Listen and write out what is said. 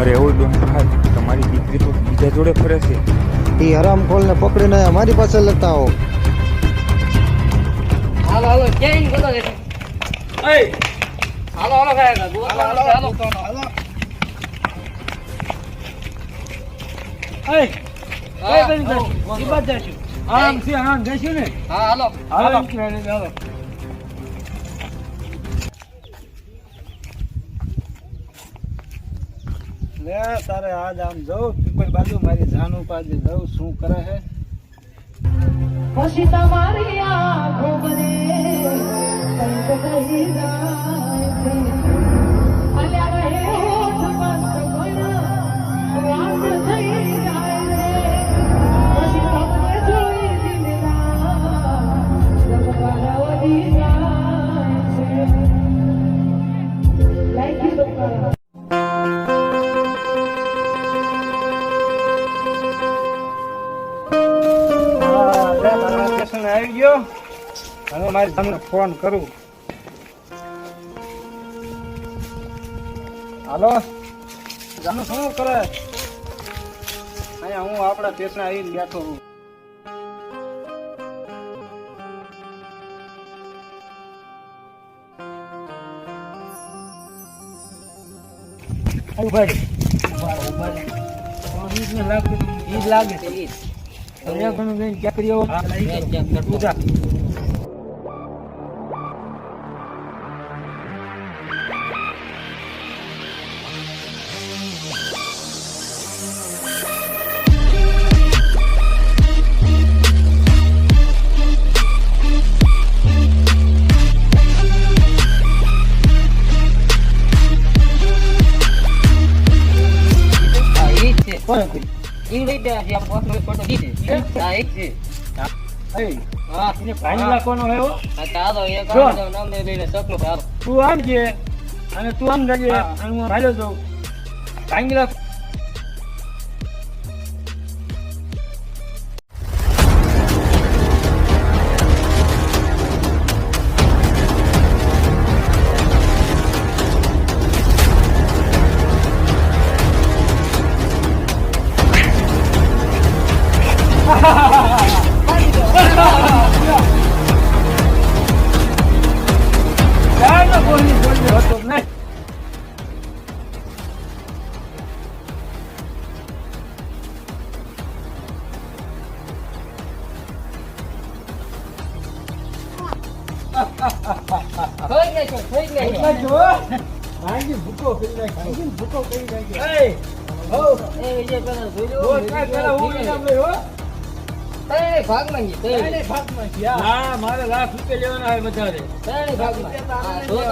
અરે એવું બેન ભાઈ તમારી દીકરી તો બીજા જોડે ફરે છે. એ હરામખોરને પકડીને અમારી પાસે લેતા આવો. હાલો હાલો ક્યાંય બોલો છે? હાલો હાલો સાહેબ હાલો હાલો. હાલો આમ છે આમ જઈશું ને? હા હાલો હાલો. હાલો. લે, તારે આજ આમ જવું પીપર બાજુ મારી જાનુ પાસે જઉં શું કરે હે? પછી તમારી આંખો મને કંઈક કહી જાય સ્ટેશન આવી ગયો. હવે મારે તમને ફોન કરું. હાલો? જાનું શું કરે? અહીંયા હું આપણા સ્ટેશન આવીને બેઠો છું. ઊભા. ઊભા લાગે લાગે. છે ઈ જ. હવે તમે જઈને ચકરીઓ તું જા. ભાઈ તું આમ છે અને તું આમ જજે અને હું ભાલ્યો જાઉં. કાંગીલા થઈ છે થઈ ગઈ એટલા જો ભાંગી ભૂકો કરી નાખ્યો ભાંગી ભૂકો કરી નાખ્યો એ હો એ વિજય પેલા જોઈ લો રોજ કાંઈ પેલા હું નામ લે હો ત્રણેય. ત્રણેય ભાગમાં થયા. મારે લાખ રૂપિયા લેવાના હોય બધાને હા, ગયો. હું